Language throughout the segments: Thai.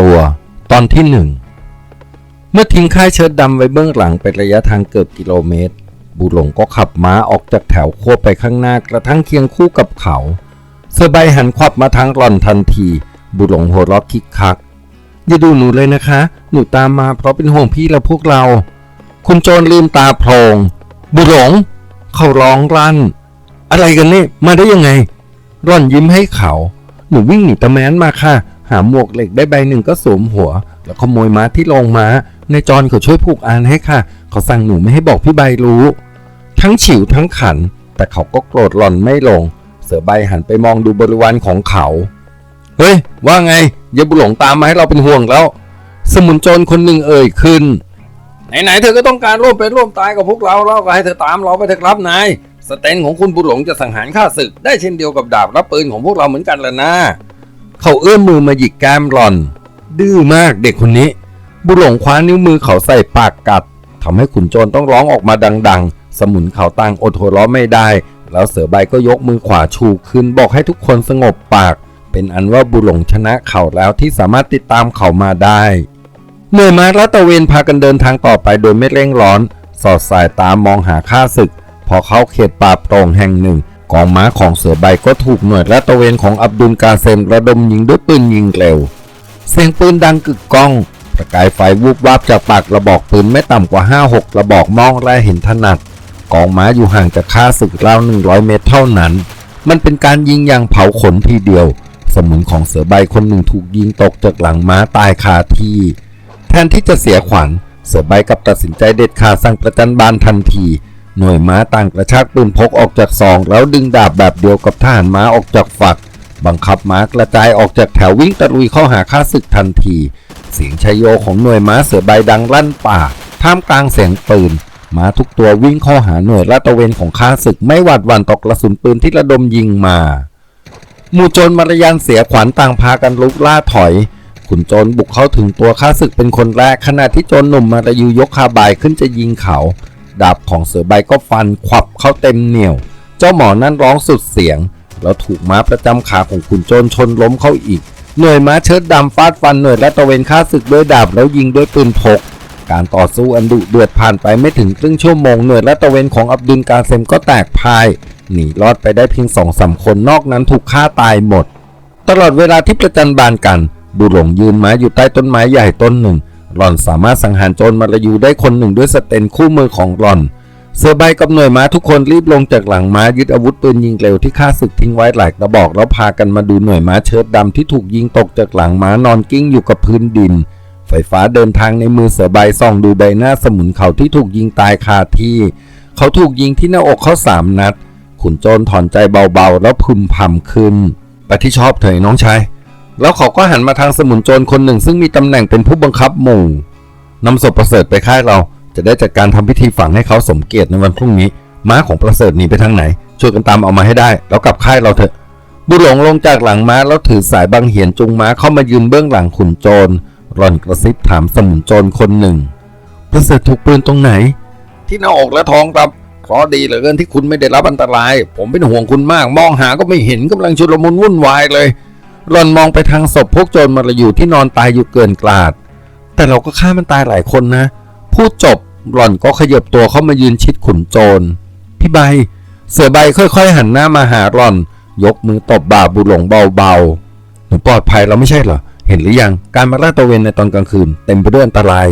ตัว ตอนที่หนึ่งเมื่อทิ้งค่ายเชิดดำไว้เบื้องหลังเป็นระยะทางเกือบกิโลเมตรบุหลงก็ขับม้าออกจากแถวโค้ไปข้างหน้ากระทั่งเคียงคู่กับเขา เสือใบหันควับมาทางหล่อนทันทีบุหลงหัวเราะคิกคัก อย่าดูหนูเลยนะคะ หนูตามมาเพราะเป็นห่วงพี่และพวกเรา คุณโจรลืมตาโพลงบุหลง เขาร้องรั่น อะไรกันเนี่ยมาได้ยังไง ร่อนยิ้มให้เขา หนูวิ่งหนีตะแมนมาค่ะ หาหมวกเหล็กได้ใบหนึ่งก็สวมหัว แล้วขโมยม้าที่โรงม้า ในจอนเขาช่วยผูกอานให้ค่ะ เขาสั่งหนูไม่ให้บอกพี่ใบรู้ ทั้งฉิวทั้งขัน แต่เขาก็โกรธหล่อนไม่ลง เสือใบหันไปมองดูบริวารของเขา เฮ้ย ว่าไงอย่าบุหลงตามมาให้เราเป็นห่วงแล้ว สมุนโจรคนหนึ่งเอ่ยขึ้น ไหนๆเธอก็ต้องการร่วมเป็นร่วมตายกับพวกเราแล้วก็ให้เธอตามเราไปเถอะครับนายสเตนของคุณบุหลงจะสังหารข้าศึก ได้เช่นเดียวกับดาบและปืนของพวกเราเหมือนกันละนะ เขาเอื้อมมือมาหยิกแก้มหล่อน ดื้อมากเด็กคนนี้ บุหลงคว้านิ้วมือเขาใส่ปากกัดทำให้ขุนโจรต้องร้องออกมาดัง ๆ สมุนเขาต่างอดหัวเราะไม่ได้ แล้วเสือใบก็ยกมือขวาชูขึ้นบอกให้ทุกคนสงบปาก เป็นอันว่าบุหลงชนะเขาแล้วที่สามารถติดตามเขามาได้เหนื่อยมาและตะเวนพากันเดินทางต่อไปโดยไม่เร่งร้อน สอดสายตามองหาข้าศึก พอเข้าเขตป่าโปร่งแห่งหนึ่ง กองม้าของเสือใบก็ถูกหน่วยและตะเวนของอับดุลกาเซมระดมยิงด้วยปืนยิงเร็ว เสียงปืนดังกึกก้อง ประกายไฟวูบวาบจากปากกระบอกปืนไม่ต่ำกว่า 5-6 กระบอกมองและเห็นถนัด กองม้าอยู่ห่างจากข้าศึกราว 100 เมตรเท่านั้น มันเป็นการยิงอย่างเผาขนทีเดียว สมุนของเสือใบคนหนึ่งถูกยิงตกจากหลังม้าตายคาที่ แทนที่จะเสียขวัญเสือใบกลับตัดสินใจเด็ดขาดสั่งประจันบานทันที หน่วยม้าต่างกระชากปืนพกออกจากซอง แล้วดึงดาบแบบเดียวกับทหารม้าออกจากฝัก บังคับม้ากระจายออกจากแถววิ่งตะลุยเข้าหาข้าศึกทันที เสียงชัยโยของหน่วยม้าเสือใบดังลั่นป่า ท่ามกลางเสียงปืนม้าทุกตัววิ่งเข้าหาหน่วยลาดตระเวนของข้าศึกไม่หวาดหวั่นต่อกระสุนปืนที่ระดมยิงมาหมู่โจรมารยานเสียขวัญต่างพากันลุกล่าถอยขุนโจรบุกเข้าถึงตัวข้าศึกเป็นคนแรกขณะที่โจรหนุ่มมารายูยกคาบายขึ้นจะยิงเขา ดาบของเสือใบก็ฟันขวับเข้าเต็มเหนี่ยว เจ้าหมอนั่นร้องสุดเสียง แล้วถูกม้าประจำขาของขุนโจรชนล้มเข้าอีก หน่วยม้าเชิดดำฟาดฟันหน่วยและตะเวนฆ่าศึกด้วยดาบแล้วยิงด้วยปืนพก การต่อสู้อันดุเดือดผ่านไปไม่ถึงครึ่งชั่วโมงหน่วยและตะเวนของอับดุลกาเซมก็แตกพายหนีรอดไปได้เพียงสองสามคนนอกนั้นถูกฆ่าตายหมด ตลอดเวลาที่ประจันบานกัน บุหลงยืนม้าอยู่ใต้ต้นไม้ใหญ่ต้นหนึ่ง หล่อนสามารถสังหารโจรมาลายูได้คนหนึ่งด้วยสเตนคู่มือของหล่อน เสือใบกับหน่วยม้าทุกคนรีบลงจากหลังม้ายึดอาวุธปืนยิงเร็วที่ข้าศึกทิ้งไว้หลายกระบอกแล้วพากันมาดูหน่วยม้าเชิดดำที่ถูกยิงตกจากหลังม้านอนกิ้งอยู่กับพื้นดิน ไฟฟ้าเดินทางในมือเสือใบส่องดูใบหน้าสมุนเขาที่ถูกยิงตายคาที่ เขาถูกยิงที่หน้าอกเขาสามนัดขุนโจรถอนใจเบาๆ แล้วพึมพำขึ้นไปที่ชอบเถอะน้องชาย แล้วเขาก็หันมาทางสมุนโจรคนหนึ่ง ซึ่งมีตำแหน่งเป็นผู้บังคับหมู่นำศพประเสริฐไปค่ายเรา จะได้จัดการทำพิธีฝังให้เขาสมเกียรติในวันพรุ่งนี้ ม้าของประเสริฐหนีไปทางไหน ช่วยกันตามเอามาให้ได้ แล้วกลับค่ายเราเถอะ บุหลงลงจากหลังม้าแล้วถือสายบังเหียนจุงม้าเข้ามายืนเบื้องหลังขุนโจรร่อนกระซิบถามสมุนโจรคนหนึ่ง ประเสริฐถูกปืนตรงไหน ที่หน้าอกและท้องครับเพราะดีเหลือเกินที่คุณไม่ได้รับอันตราย ผมเป็นห่วงคุณมาก มองหาก็ไม่เห็นกำลังชุลมุนวุ่นวายเลย หล่อนมองไปทางศพพวกโจรมาลายูที่นอนตายอยู่เกินกลาด แต่เราก็ฆ่ามันตายหลายคนนะ พูดจบหล่อนก็ขยับตัวเข้ามายืนชิดขุนโจร พี่ใบ เสือใบค่อยๆ หันหน้ามาหาหล่อน ยกมือตบบ่าบุหลงเบาๆ หนูปลอดภัยแล้วไม่ใช่เหรอ เห็นหรือยัง การมาลาดตระเวนในตอนกลางคืน เต็มไปด้วยอันตราย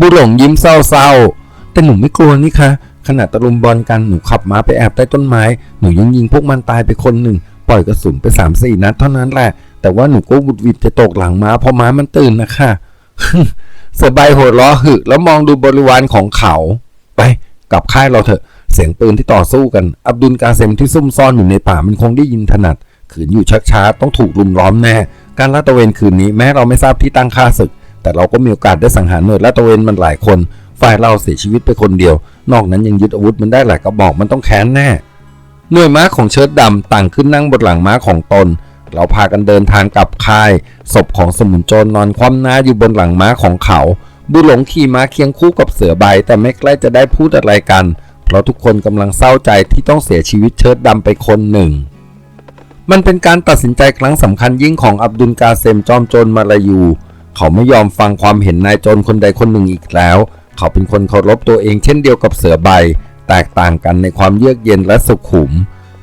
บุหลงยิ้มเศร้าๆ แต่หนูไม่กลัวนี่คะ ขณะตะลุมบอลกันหนูขับม้าไปแอบใต้ต้นไม้ หนูยังยิงพวกมันตายไปคนหนึ่ง ปล่อยกระสุนไปสามสี่นัดเท่านั้นแหละ แต่ว่าหนูก็หวุดวิดจะตกหลังม้าเพราะม้ามันตื่นนะคะเสือใบหัวล้อหึแล้วมองดูบริวารของเขา ไปกลับค่ายเราเถอะเสียงปืนที่ต่อสู้กัน อับดุลกาเซมที่ซุ่มซ่อนอยู่ในป่ามันคงได้ยินถนัด ขืนอยู่ชักช้าต้องถูกลุมล้อมแน่ การลาดตระเวนคืนนี้แม้เราไม่ทราบที่ตั้งค่าศึก แต่เราก็มีโอกาสได้สังหารหน่วยลาดตระเวนมันหลายคน ฝ่ายเราเสียชีวิตไปคนเดียว นอกนั้นยังยึดอาวุธมันได้หลายกระบอกมันต้องแค้นแน่ หน่วยม้าของเชิดดำต่างขึ้นนั่งบนหลังม้าของตน เราพากันเดินทางกลับค่าย ศพของสมุนโจรนอนคว่ำหน้าอยู่บนหลังม้าของเขา บุหลงขี่ม้าเคียงคู่กับเสือใบ แต่ไม่ใกล้จะได้พูดอะไรกัน เพราะทุกคนกำลังเศร้าใจที่ต้องเสียชีวิตเชิดดำไปคนหนึ่ง มันเป็นการตัดสินใจครั้งสำคัญยิ่งของอับดุลกาเซมจอมโจรมาลายู เขาไม่ยอมฟังความเห็นนายโจรคนใดคนหนึ่งอีกแล้ว เขาเป็นคนเคารพตัวเองเช่นเดียวกับเสือใบ แตกต่างกันในความเยือกเย็นและสุขุม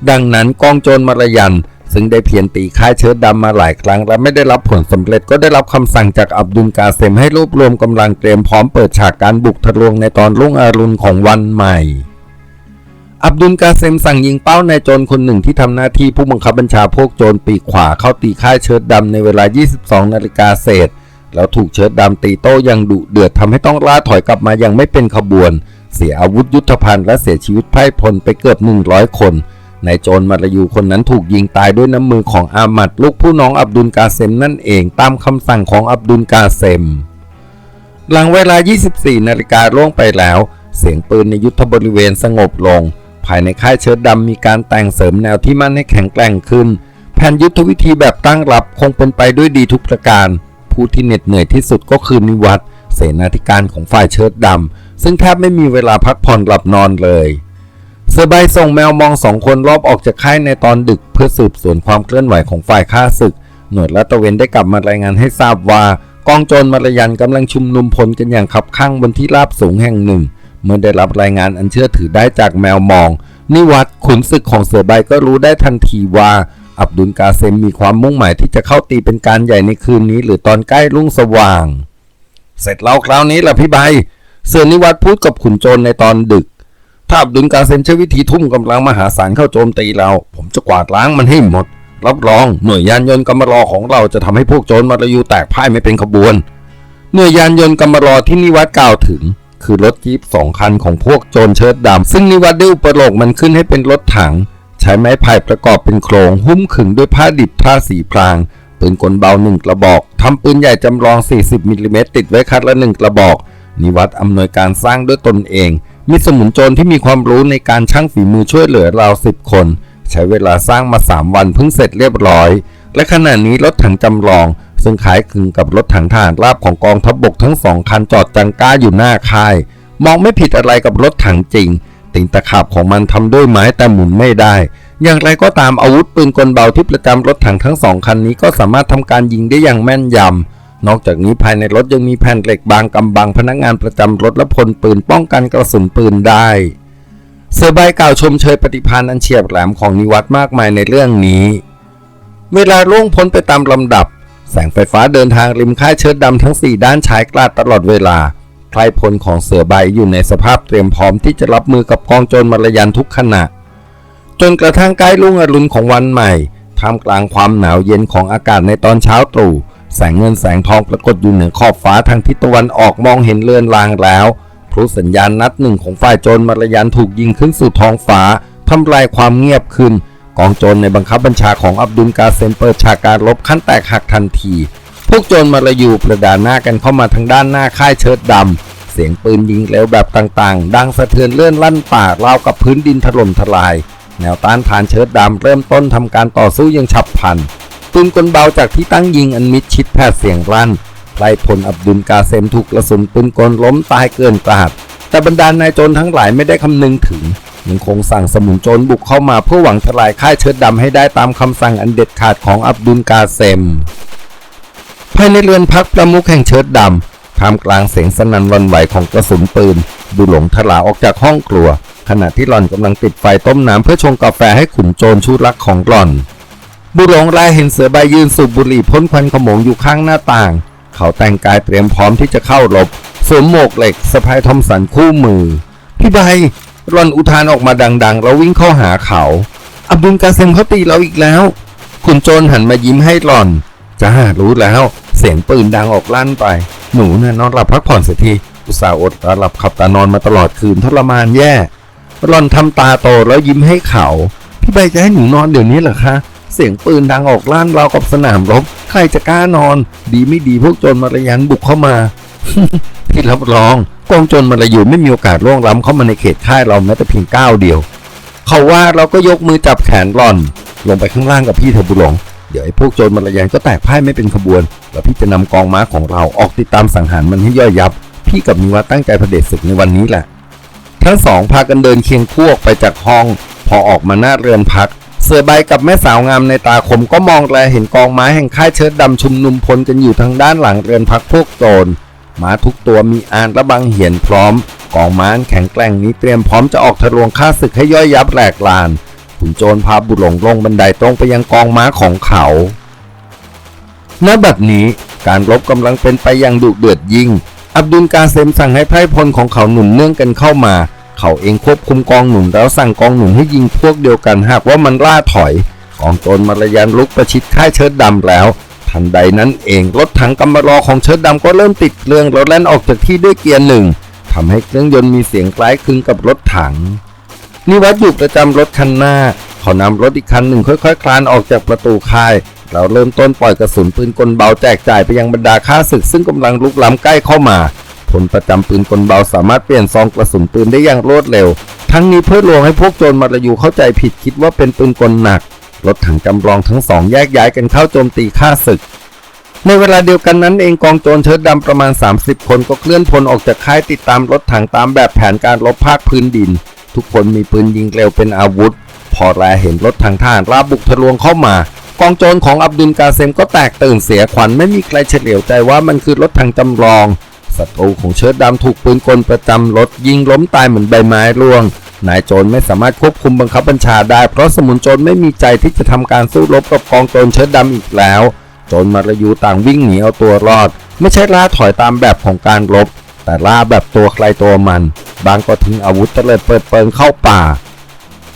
ดังนั้นกองโจรมารยัน ซึ่งได้เพียรตีค่ายเชื้อดำมาหลายครั้ง และไม่ได้รับผลสำเร็จก็ได้รับคำสั่งจากอับดุลกาเซมให้รวบรวมกำลังเตรียมพร้อมเปิดฉากการบุกทะลวงในตอนรุ่งอรุณของวันใหม่อับดุลกาเซมสั่งยิงเป้านายโจรคนหนึ่งที่ทำหน้าที่ผู้บังคับบัญชาพวกโจรปีกขวาเข้าตีค่ายเชิ้ตดำในเวลา 22 นาฬิกาเศษ แล้วถูกเชิ้ตดำตีโต้อยังดุเดือดทำให้ต้องล่าถอยกลับมาอย่างไม่เป็นขบวน เสียอาวุธยุทธภัณฑ์และเสียชีวิตไพร่พลไปเกือบ 100 คน นายโจรมาลายูคนนั้นถูกยิงตายด้วยน้ำมือของอามัดลูกผู้น้องอับดุลกาเซมนั่นเองตามคำสั่งของอับดุลกาเซม หลังเวลา 24 นาฬิกาล่วงไปแล้ว เสียงปืนในยุทธบริเวณสงบลง ภายในค่ายเชิดดำมีการแต่งเสริมแนวที่มั่นให้แข็งแกร่งขึ้น แผนยุทธวิธีแบบตั้งรับคงเป็นไปด้วยดีทุกประการ ผู้ที่เหน็ดเหนื่อยที่สุดก็คือนิวัตเสนาธิการของฝ่ายเชิดดำซึ่งแทบไม่มีเวลาพักผ่อนหลับนอนเลย สือใบส่งแมวมองสองคนรอบออกจากค่ายในตอนดึกเพื่อสืบสวนความเคลื่อนไหวของฝ่ายข้าศึก หน่วยลาดตระเวนได้กลับมารายงานให้ทราบว่า กองโจรมารยันกำลังชุมนุมพลกันอย่างขับข้างบนที่ราบสูงแห่งหนึ่ง เมื่อได้รับรายงานอันเชื่อถือได้จากแมวมอง นิวัตขุนศึกของเสือใบก็รู้ได้ทันทีว่า อับดุลกาเซมมีความมุ่งหมายที่จะเข้าตีเป็นการใหญ่ในคืนนี้ หรือตอนใกล้รุ่งสว่าง เสร็จแล้วคราวนี้ล่ะพี่ใบเสือนิวัตพูดกับขุนโจรในตอนดึก ถ้าบดุลกาเซมใช้วิธีทุ่มกำลังมหาศาลเข้าโจมตีเรา ผมจะกวาดล้างมันให้หมด รับรองหน่วยยานยนต์กำมารอของเราจะทำให้พวกโจรมาลายูแตกพ่ายไม่เป็นขบวน หน่วยยานยนต์กำมารอที่นิวัตกล่าวถึง คือรถจี๊ปสองคันของพวกโจรเชิดดำซึ่งนิวัตได้อุปโลกมันขึ้นให้เป็นรถถัง ใช้ไม้ไผ่ประกอบเป็นโครงหุ้มขึงด้วยผ้าดิบท่าสีพรางปืนกลเบาหนึ่งกระบอกทำปืนใหญ่จำลอง 40มิลลิเมตรติดไว้คัดละหนึ่งกระบอก นิวัตอำนวยการสร้างด้วยตนเอง มีสมุนโจรที่มีความรู้ในการช่างฝีมือช่วยเหลือราวสิบคน ใช้เวลาสร้างมา 3 วันเพิ่งเสร็จเรียบร้อย และขณะนี้รถถังจำลอง ซึ่งขายคลึงกับรถถังทหารราบของกองทัพบบกทั้งสองคันจอดจังก้าอยู่หน้าค่าย มองไม่ผิดอะไรกับรถถังจริง ติงตะขาบของมันทำด้วยไม้แต่หมุนไม่ได้ อย่างไรก็ตามอาวุธปืนกลเบาที่ประจำรถถังทั้งสองคันนี้ก็สามารถทำการยิงได้อย่างแม่นยำ นอกจากนี้ภายในรถยังมีแผ่นเหล็กบางกำบังพนักงานประจำรถและพลปืนป้องกันกระสุนปืนได้เสือใบกล่าวชมเชยปฏิภาณอันเฉียบแหลมของนิวัตมากมายในเรื่องนี้ เวลาล่วงพ้นไปตามลำดับ แสงไฟฟ้าเดินทางริมค่ายเชิดดำทั้ง 4 ด้านฉายกลาดตลอดเวลาไพรพลของเสือใบอยู่ในสภาพเตรียมพร้อมที่จะรับมือกับกองโจรมารยันทุกขณะ จนกระทั่งใกล้รุ่งอรุณของวันใหม่ท่ามกลางความหนาวเย็นของอากาศในตอนเช้าตรู่ แสงเงินแสงทองปรากฏอยู่เหนือขอบฟ้าทางทิศตะวันออกมองเห็นเลือนลางแล้วพลุสัญญาณนัดหนึ่งของฝ่ายโจรมารยันถูกยิงขึ้นสู่ท้องฟ้าทำลายความเงียบขึ้น กองโจรในบังคับบัญชาของอับดุลกาเซมเปิดฉากการรบขั้นแตกหักทันที พวกโจรมาลายูประดานหน้ากันเข้ามาทางด้านหน้าค่ายเชิดดำเสียงปืนยิงเร็วแบบต่างๆ ดังสะเทือนเลื่อนลั่นป่าราวกับพื้นดินถล่มทลาย แนวต้านฐานเชิดดำเริ่มต้นทำการต่อสู้อยังฉับพลัน ปืนกลเบาจากที่ตั้งยิงอันมิดชิดแผดเสียงรั่นไล่พลอับดุลกาเซมถูกกระสุนปืนกลล้มตายเกินกราดแต่บรรดานายโจรทั้งหลายไม่ได้คำนึงถึงยังคงสั่งสมุนโจรบุกเข้ามาเพื่อหวังทลายค่ายเชิดดำให้ได้ตามคำสั่งอันเด็ดขาดของอับดุลกาเซม ภายในเรือนพักประมุขแห่งเชิดดำท่ามกลางเสียงสนั่นวันไหวของกระสุนปืนบุหลงทลาออกจากห้องครัว ขณะที่หล่อนกำลังติดไฟต้มน้ำเพื่อชงกาแฟให้ขุนโจรชูรักของหล่อน บุหลงรายเห็นเสือใบยืนสูบบุหรี่พ่นควันขโมงอยู่ข้างหน้าต่าง เขาแต่งกายเตรียมพร้อมที่จะเข้ารบสวมหมวกเหล็กสะพายทอมสันคู่มือ พี่ใบหล่อนอุทานออกมาดังๆ แล้ววิ่งเข้าหาเขา อับดุลกาเซมเขาตีเราอีกแล้ว คุณโจรหันมายิ้มให้หล่อน จ้ารู้แล้ว เสียงปืนดังออกลั่นไป หนูน่ะนอนหลับพักผ่อนเสียที อุตส่าห์อดตาหลับขับตานอนมาตลอดคืนทรมานแย่หล่อนทำตาโตแล้วยิ้มให้เขา พี่ใบจะให้หนูนอนเดี๋ยวนี้เหรอคะ เสียงปืนดังออกลั่นราวกับสนามรบ ใครจะกล้านอน ดีไม่ดีพวกโจรมารยันบุกเข้ามาพี่รับรองกองโจรมาลายูไม่มีโอกาสล่วงล้ำเข้ามาในเขตค่ายเราแม้แต่เพียงก้าวเดียว เขาว่าเราก็ยกมือจับแขนหล่อน ลงไปข้างล่างกับพี่เธอบุหลงเดี๋ยวไอ้พวกโจรมาลายันก็แตกพ่ายไม่เป็นขบวน แล้วพี่จะนำกองม้าของเราออกติดตามสังหารมันให้ย่อยยับ พี่กับนิวัตตั้งใจเผด็จศึกในวันนี้แหละทั้งสองพากันเดินเคียงคู่ออกไปจากห้อง พอออกมาหน้าเรือนพัก เสือใบกับแม่สาวงามในตาคมก็มองแลเห็นกองไม้แห่งค่ายเชิดดำชุมนุมพลกันอยู่ทางด้านหลังเรือนพักพวกโจรม้าทุกตัวมีอานและบังเหียนพร้อม กองม้าแข็งแกร่งนี้เตรียมพร้อมจะออกทะลวงฆ่าศึกให้ย่อยยับแหลกลานขุนโจรพาบุตรหลงลงบันไดตรงไปยังกองม้าของเขาณบัดนี้การรบกำลังเป็นไปอย่างดุเดือดยิ่ง อับดุลกาเซมสั่งให้ไพร่พลของเขาหนุนเนื่องกันเข้ามา เขาเองควบคุมกองหนุนแล้วสั่งกองหนุนให้ยิงพวกเดียวกันหากว่ามันล่าถอยกองโจรมารยันลุกประชิดค่ายเชิดดำแล้ว ทันใดนั้นเองรถถังกำมารอของเชิดดำก็เริ่มติดเครื่องแล้วแล่นออกจากที่ด้วยเกียร์หนึ่งทำให้เครื่องยนต์มีเสียงคล้ายคลึงกับรถถังนิวัฒน์อยู่ประจำรถคันหน้าเขานำรถอีกคันหนึ่งค่อยๆคลานออกจากประตูค่าย เราเริ่มต้นปล่อยกระสุนปืนกลเบาแจกจ่ายไปยังบรรดาข้าศึกซึ่งกำลังลุกล้ำใกล้เข้ามา พลประจำปืนกลเบาสามารถเปลี่ยนซองกระสุนปืนได้อย่างรวดเร็ว ทั้งนี้เพื่อลวงให้พวกโจรมาลายูเข้าใจผิดคิดว่าเป็นปืนกลหนัก รถถังจำลองทั้งสองแยกย้ายกันเข้าโจมตีข้าศึก ในเวลาเดียวกันนั้นเองกองโจรเชิดดำประมาณ 30 คนก็เคลื่อนพลออกจากค่ายติดตามรถถังตามแบบแผนการรบภาคพื้นดิน ทุกคนมีปืนยิงเร็วเป็นอาวุธ พอแลเห็นรถถังทหารราบบุกทะลวงเข้ามากองโจรของอับดุลกาเซมก็แตกตื่นเสียขวัญไม่มีใครเฉลียวใจว่ามันคือรถถังจำลอง ศัตรูของเชิดดำถูกปืนกลประจำรถยิงล้มตายเหมือนใบไม้ร่วง นายโจรไม่สามารถควบคุมบังคับบัญชาได้ เพราะสมุนโจรไม่มีใจที่จะทำการสู้รบกับกองโจรเชิดดำอีกแล้ว โจรมาลายูต่างวิ่งหนีเอาตัวรอด ไม่ใช่ล่าถอยตามแบบของการรบ แต่ล่าแบบตัวใครตัวมัน บางก็ทิ้งอาวุธเตลิดเปิดเปิงเข้าป่า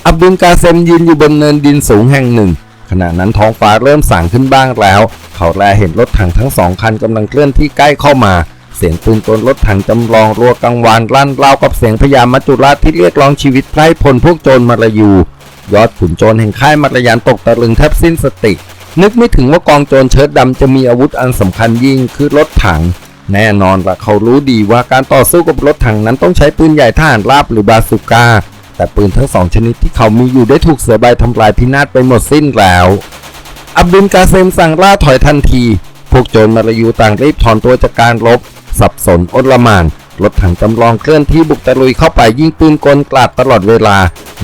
อับดุลกาเซมยืนอยู่บนเนินดินสูงแห่งหนึ่งขณะนั้นท้องฟ้าเริ่มสางขึ้นบ้างแล้ว เขาแลเห็นรถถังทั้งสองคันกำลังเคลื่อนที่ใกล้เข้ามา สียงปืนกลรถถังจำลองรัวกังวานลั่นราวกับเสียงพญามมัจจุราชที่เรียกร้องชีวิตไพร่พลพวกโจรมาลายู ยอดขุนโจรแห่งค่ายมารยานตกตะลึงแทบสิ้นสติ นึกไม่ถึงว่ากองโจรเชิดดำจะมีอาวุธอันสำคัญยิ่งคือรถถัง แน่นอนละเขารู้ดีว่าการต่อสู้กับรถถังนั้นต้องใช้ปืนใหญ่ทหารราบหรือบาซูก้าแต่ปืนทั้งสองชนิดที่เขามีอยู่ได้ถูกเสือใบทำลายพินาศไปหมดสิ้นแล้ว อับดุลกาเซมสั่งล่าถอยทันที พวกโจรมาลายูต่างรีบถอนตัวจากการรบ สับสนอลหมานรถถังจำลองเคลื่อนที่บุกตะลุยเข้าไปยิงปืนกลกลาดตลอดเวลา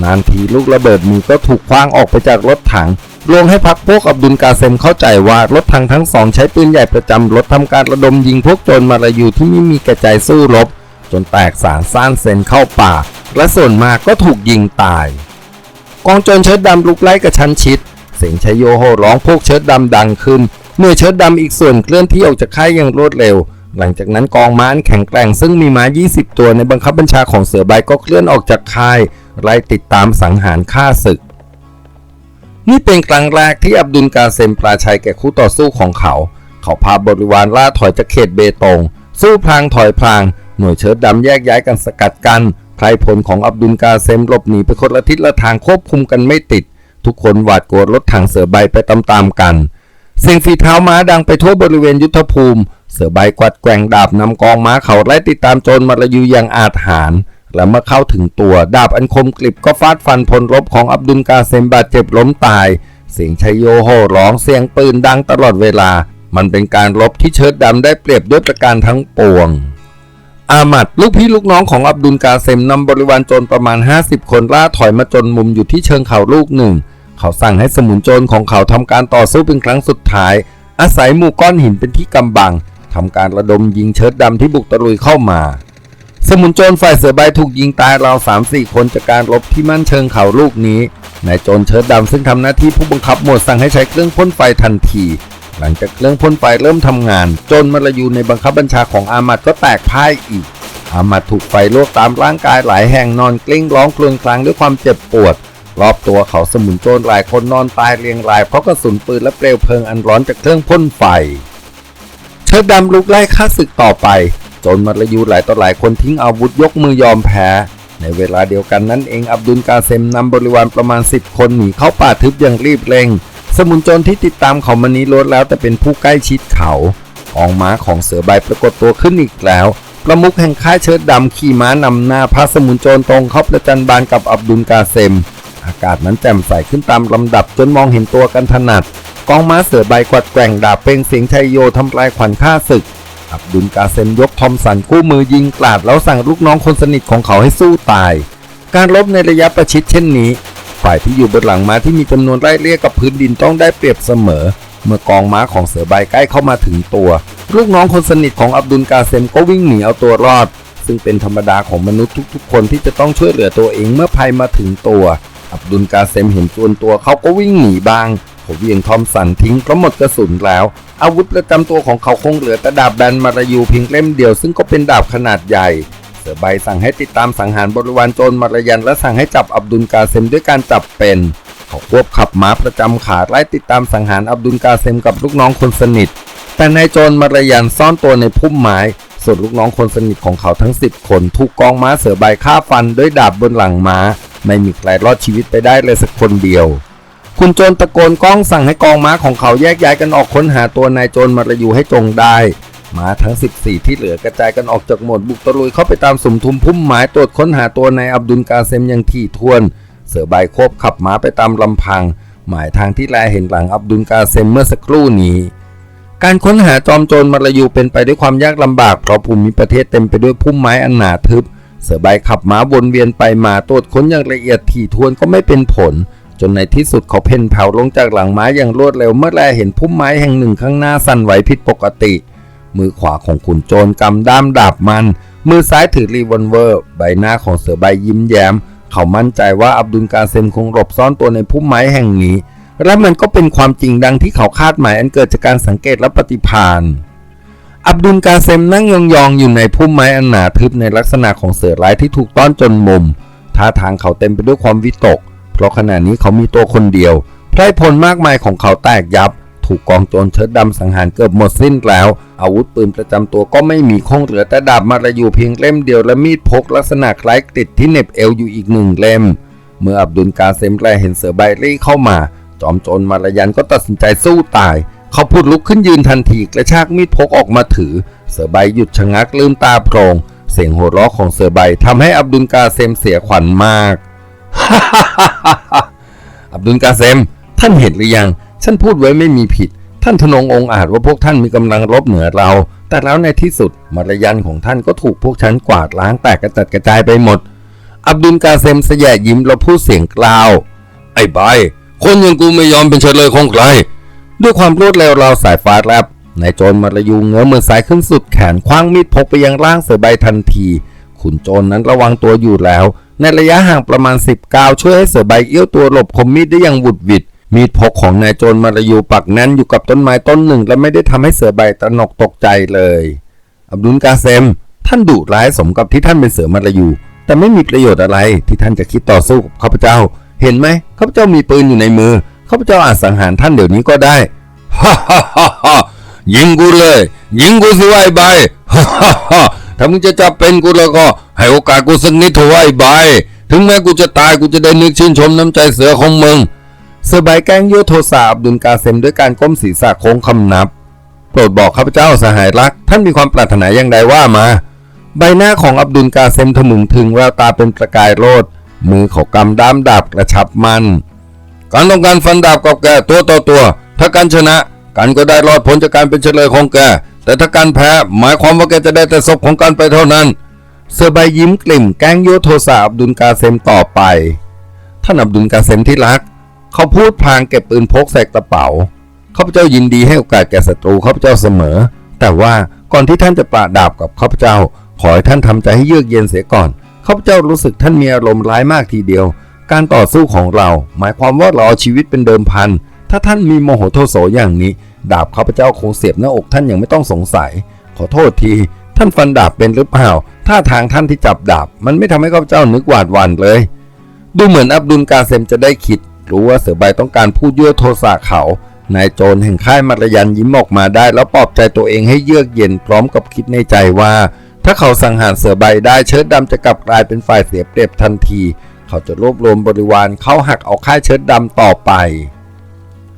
นานทีลูกระเบิดมือก็ถูกคว้างออกไปจากรถถังลวงให้พักพวกอับดุลกาเซมเข้าใจว่ารถถังทั้งสองใช้ปืนใหญ่ประจำรถทำการระดมยิงพวกโจรมาลายูที่ไม่มีกระใจสู้รบ จนแตกสารซ่านเซนเข้าป่า และส่วนมากก็ถูกยิงตาย กองโจรเชิดดำลุกไล่กระชั้นชิด เสียงชัยโยโหร้องพวกเชิดดำดังขึ้นหน่วยเชิดดำอีกส่วนเคลื่อนที่ออกจากค่ายอย่างรวดเร็ว หลังจากนั้นกองม้าแข็งแกร่งซึ่งมีม้า 20 ตัวในบังคับบัญชาของเสือใบก็เคลื่อนออกจากค่ายไล่ติดตามสังหารฆ่าศึก นี่เป็นครั้งแรกที่อับดุลกาเซมปราชัยแก่คู่ต่อสู้ของเขา เขาพาบริวารล่าถอยจากเขตเบตง สู้พลางถอยพลาง หน่วยเชิดดำแยกย้ายกันสกัดกันไพรพลของอับดุลกาเซมหลบหนีไปคนละทิศละทางควบคุมกันไม่ติด ทุกคนหวาดกลัวรถถังเสือใบไปตามๆกันเสียงฝีเท้าม้าดังไปทั่วบริเวณยุทธภูมิ เสือใบกวัดแกว่งดาบนำกองม้าเขาไล่ติดตามโจรมาลายูอย่างอาจหาร และเมื่อเข้าถึงตัวดาบอันคมกริบก็ฟาดฟันพลรบของอับดุลกาเซมบาดเจ็บล้มตาย เสียงชัยโยโห่ร้องเสียงปืนดังตลอดเวลา มันเป็นการรบที่เชิดดำได้เปรียบด้วยประการทั้งปวงอามัดลูกพี่ลูกน้องของอับดุลกาเซมนำบริวารโจรประมาณ 50 คนล่าถอยมาจนมุมอยู่ที่เชิงเขาลูกหนึ่ง เขาสั่งให้สมุนโจรของเขาทำการต่อสู้เป็นครั้งสุดท้าย อาศัยหมู่ก้อนหินเป็นที่กำบัง ทำการระดมยิงเชิดดำที่บุกตะลุยเข้ามา สมุนโจรฝ่ายเสือใบถูกยิงตายราว3 4 คนจากการรบที่มั่นเชิงเขาลูกนี้นายโจรเชิดดำซึ่งทำหน้าที่ผู้บังคับหมวดสั่งให้ใช้เครื่องพ่นไฟทันที หลังจากเครื่องพ่นไฟเริ่มทำงาน โจรมาลายูในบังคับบัญชาของอามัดก็แตกพ่ายอีก อามัดถูกไฟลวกตามร่างกายหลายแห่งนอนกลิ้งร้องครวญครางด้วยความเจ็บปวด รอบตัวเขาสมุนโจรหลายคนนอนตายเรียงรายเพราะกระสุนปืนและเปลวเพลิงอันร้อนจากเครื่องพ่นไฟ ชิดดำลุกไล่ฆ่าศึกต่อไปจรมาลายูหลายต่อหลายคนทิ้งอาวุธยกมือยอมแพ้ ในเวลาเดียวกันนั้นเองอับดุลกาเซมนำบริวารประมาณ 10 คนหนีเข้าป่าทึบอย่างรีบเร่ง สมุนโจรที่ติดตามเขามานี้ล้วนแล้วแต่เป็นผู้ใกล้ชิดเขากองม้าของเสือใบปรากฏตัวขึ้นอีกแล้ว ประมุขแห่งค่ายเชิดดำขี่ม้านำหน้าพระสมุนโจรตรงเข้าประจันบานกับอับดุลกาเซม อากาศนั้นแจ่มใสขึ้นตามลำดับจนมองเห็นตัวกันถนัด กองม้าเสือใบกวัดแกว่งดาบเป่งเสียงชัยโยทำลายขวัญฆ่าศึก อับดุลกาเซมยกทอมสันคู่มือยิงกลาดแล้วสั่งลูกน้องคนสนิทของเขาให้สู้ตาย การรบในระยะประชิดเช่นนี้ ฝ่ายที่อยู่บนหลังม้าที่มีจำนวนไล่เลี่ยกับพื้นดินต้องได้เปรียบเสมอ เมื่อกองม้าของเสือใบใกล้เข้ามาถึงตัว ลูกน้องคนสนิทของอับดุลกาเซมก็วิ่งหนีเอาตัวรอด ซึ่งเป็นธรรมดาของมนุษย์ทุกๆ คนที่จะต้องช่วยเหลือตัวเองเมื่อภัยมาถึงตัว อับดุลกาเซมเห็นจวนตัวเขาก็วิ่งหนีบ้าง เขาเวียงทอมสันทิ้งเพราะหมดกระสุนแล้ว อาวุธประจำตัวของเขาคงเหลือแต่ดาบแบนมารายูเพียงเล่มเดียวซึ่งก็เป็นดาบขนาดใหญ่เสือใบสั่งให้ติดตามสังหารบริวารโจรมารยันและสั่งให้จับอับดุลกาเซมด้วยการจับเป็นเขาควบขับม้าประจำขาไล่ติดตามสังหารอับดุลกาเซมกับลูกน้องคนสนิท แต่นายโจรมารยันซ่อนตัวในพุ่มไม้ส่วนลูกน้องคนสนิทของเขาทั้ง10คนถูกกองม้าเสือใบฆ่าฟันด้วยดาบบนหลังม้า ไม่มีใครรอดชีวิตไปได้เลยสักคนเดียว คุณโจรตะโกนก้องสั่งให้กองม้าของเขาแยกย้ายกันออกค้นหาตัวนายโจรมารยูให้จงได้ม้าทั้ง 14 ที่เหลือกระจายกันออกจากหมดบุกตะลุยเข้าไปตามสมทุมพุ่มไม้ตรวจค้นหาตัวนายอับดุลกาเซมอย่างถี่ถ้วน เสือใบควบขับม้าไปตามลำพัง หมายทางที่แลเห็นหลังอับดุลกาเซมเมื่อสักครู่นี้ การค้นหาจอมโจรมาลายูเป็นไปด้วยความยากลำบากเพราะภูมิประเทศเต็มไปด้วยพุ่มไม้อันหนาทึบ เสือใบขับม้าวนเวียนไปมาตรวจค้นอย่างละเอียดถี่ถ้วนก็ไม่เป็นผล จนในที่สุดเขาเพ่นแผ่วลงจากหลังไม้อย่างรวดเร็วเมื่อแลเห็นพุ่มไม้แห่งหนึ่งข้างหน้าสั่นไหวผิดปกติ มือขวาของขุนโจรกำด้ามดาบมัน มือซ้ายถือรีวอลเวอร์ ใบหน้าของเสือใบยิ้มแย้ม เขามั่นใจว่าอับดุลกาเซมคงหลบซ่อนตัวในพุ่มไม้แห่งนี้ และมันก็เป็นความจริงดังที่เขาคาดหมายอันเกิดจากการสังเกตและปฏิภาณอับดุลกาเซมนั่งยองๆอยู่ในพุ่มไม้อันหนาทึบในลักษณะของเสือร้ายที่ถูกต้อนจนมุมท่าทางเขาเต็มไปด้วยความวิตก เพราะขณะนี้เขามีตัวคนเดียวไพร่พลมากมายของเขาแตกยับ ถูกกองโจรเชิดดำสังหารเกือบหมดสิ้นแล้ว อาวุธปืนประจำตัวก็ไม่มีคงเหลือแต่ดาบมารายูเพียงเล่มเดียวและมีดพกลักษณะคล้ายกริดที่เน็บเอวอยู่อีกหนึ่งเล่ม เมื่ออับดุลกาเซมแลเห็นเสือใบรี่เข้ามา จอมโจรมารยันก็ตัดสินใจสู้ตาย เขาพูดลุกขึ้นยืนทันทีกระชากมีดพกออกมาถือ เสือใบหยุดชะงักลืมตาโพรงเสียงโห่ร้องของเสือใบทำให้อับดุลกาเซมเสียขวัญมาก อับดุลกาเซม ท่านเห็นหรือยัง ฉันพูดไว้ไม่มีผิด ท่านทนงองค์อาจว่าพวกท่านมีกำลังรบเหนือเรา แต่แล้วในที่สุดมารยันของท่านก็ถูกพวกฉันกวาดล้างแตกกระจัดกระจายไปหมด อับดุลกาเซมเสยะยิ้มแล้วพูดเสียงกล่าว ไอ้ใบคนอย่างกูไม่ยอมเป็นเฉลยของใคร ด้วยความรวดเร็วราวสายฟ้าแลบนายโจรมาลายูเงื้อมือซ้ายขึ้นสุดแขนคว้างมีดพกไปยังร่างเสือใบทันที ขุนโจรนั้นระวังตัวอยู่แล้ว ในระยะห่างประมาณ 10ก้าวช่วยให้เสือใบเอี้ยวตัวหลบคมมีดได้อย่างหวุดหวิด มีดพกของนายโจรมาลายูปักแน่นอยู่กับต้นไม้ต้นหนึ่ง และไม่ได้ทำให้เสือใบตระหนกตกใจเลย อับดุลกาเซม ท่านดุร้ายสมกับที่ท่านเป็นเสือมาลายู แต่ไม่มีประโยชน์อะไรที่ท่านจะคิดต่อสู้กับข้าพเจ้า เห็นไหมข้าพเจ้ามีปืนอยู่ในมือข้าพเจ้าอาจสังหารท่านเดี๋ยวนี้ก็ได้ฮ่าฮ่าฮ่าฮ่ายิงกูเลย ยิงกูสิไอ้ใบฮ่าฮ่า ถ้ามึงจะจับเป็นกูแล้วก็ ให้โอกาสกูสักนิดเถอะไอ้ใบถึงแม้กูจะตายกูจะได้นึกชื่นชมน้ำใจเสือของมึงเสือใบแกล้งยั่วโทสะอับดุลกาเซมด้วยการก้มศีรษะโค้งคำนับ โปรดบอกข้าพเจ้าสหายรัก ท่านมีความปรารถนาอย่างใดว่ามา ใบหน้าของอับดุลกาเซมทะมึงถึงแววตาเป็นประกายโรดมือเขากำด้ามดาบกระชับมัน การต้องการฟันดาบกับแกตัวต่อตัว ถ้าการชนะกันก็ได้รอดพ้นจากการเป็นเฉลยของแก แต่ถ้าการแพ้หมายความว่าแกจะได้แต่ศพของกันไปเท่านั้นเสือใบยิ้มกลิ่มแกงโยโทสาอับดุลกาเซมต่อไป ท่านอับดุลกาเซมที่รัก เขาพูดพลางเก็บปืนพกใส่กระเป๋าข้าพเจ้ายินดีให้โอกาสแก่ศัตรูข้าพเจ้าเสมอ แต่ว่าก่อนที่ท่านจะปราดาบกับข้าพเจ้า ขอให้ท่านทำใจให้เยือกเย็นเสียก่อนข้าพเจ้ารู้สึกท่านมีอารมณ์ร้ายมากทีเดียว การต่อสู้ของเรา หมายความว่าเราเอาชีวิตเป็นเดิมพัน ถ้าท่านมีโมโหโทโสอย่างนี้ ดาบข้าพเจ้าคงเสียบหน้าอกท่านอย่างไม่ต้องสงสัย ขอโทษที ท่านฟันดาบเป็นหรือเปล่าท่าทางท่านที่จับดาบ มันไม่ทำให้ข้าพเจ้านึกหวาดหวั่นเลย ดูเหมือนอับดุลกาเซมจะได้คิด รู้ว่าเสือใบต้องการพูดยั่วโทสะเขานายโจรแห่งค่ายมารยันยิ้มออกมาได้ แล้วปลอบใจตัวเองให้เยือกเย็นพร้อมกับคิดในใจว่า ถ้าเขาสังหารเสือใบได้เชิดดำจะกลับกลายเป็นฝ่ายเสียเปรียบทันที เขาจะรวบรวมบริวารเข้าหักเอาค่ายเชิดดำต่อไป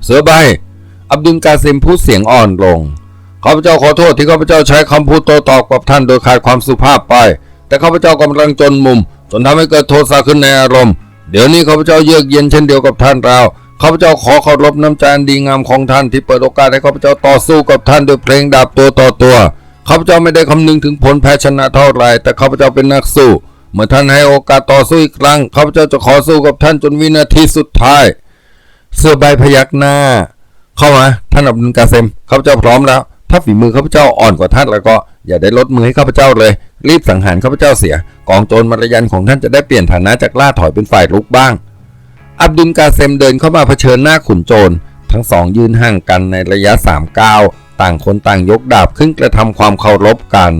เสือใบ อับดุลกาซิมพูดเสียงอ่อนลง ข้าพเจ้าขอโทษที่ข้าพเจ้าใช้คำพูดโต้ตอบกับท่านโดยขาดความสุภาพไป แต่ข้าพเจ้ากำลังจนมุม จนทำให้เกิดโทสะขึ้นในอารมณ์ เดี๋ยวนี้ข้าพเจ้าเยือกเย็นเช่นเดียวกับท่านเราข้าพเจ้าขอเคารพน้ำใจดีงามของท่านที่เปิดโอกาสให้ข้าพเจ้าต่อสู้กับท่านด้วยเพลงดาบตัวต่อตัวข้าพเจ้าไม่ได้คำนึงถึงผลแพ้ชนะเท่าไรแต่ข้าพเจ้าเป็นนักสู้ เมื่อท่านให้โอกาสต่อสู้อีกครั้งข้าพเจ้าจะขอสู้กับท่านจนวินาทีสุดท้าย เสื้อใบพยักหน้า เข้ามาท่านอับดุลกาเซมข้าพเจ้าพร้อมแล้ว ถ้าฝีมือข้าพเจ้าอ่อนกว่าท่านแล้วก็อย่าได้ลดมือให้ข้าพเจ้าเลย รีบสังหารข้าพเจ้าเสีย กองโจรมารยันของท่านจะได้เปลี่ยนฐานะจากล่าถอยเป็นฝ่ายลุกบ้าง อับดุลกาเซมเดินเข้ามาเผชิญหน้าขุนโจร ทั้งสองยืนห่างกันในระยะสามก้าวต่างคนต่างยกดาบขึ้นกระทำความเคารพกัน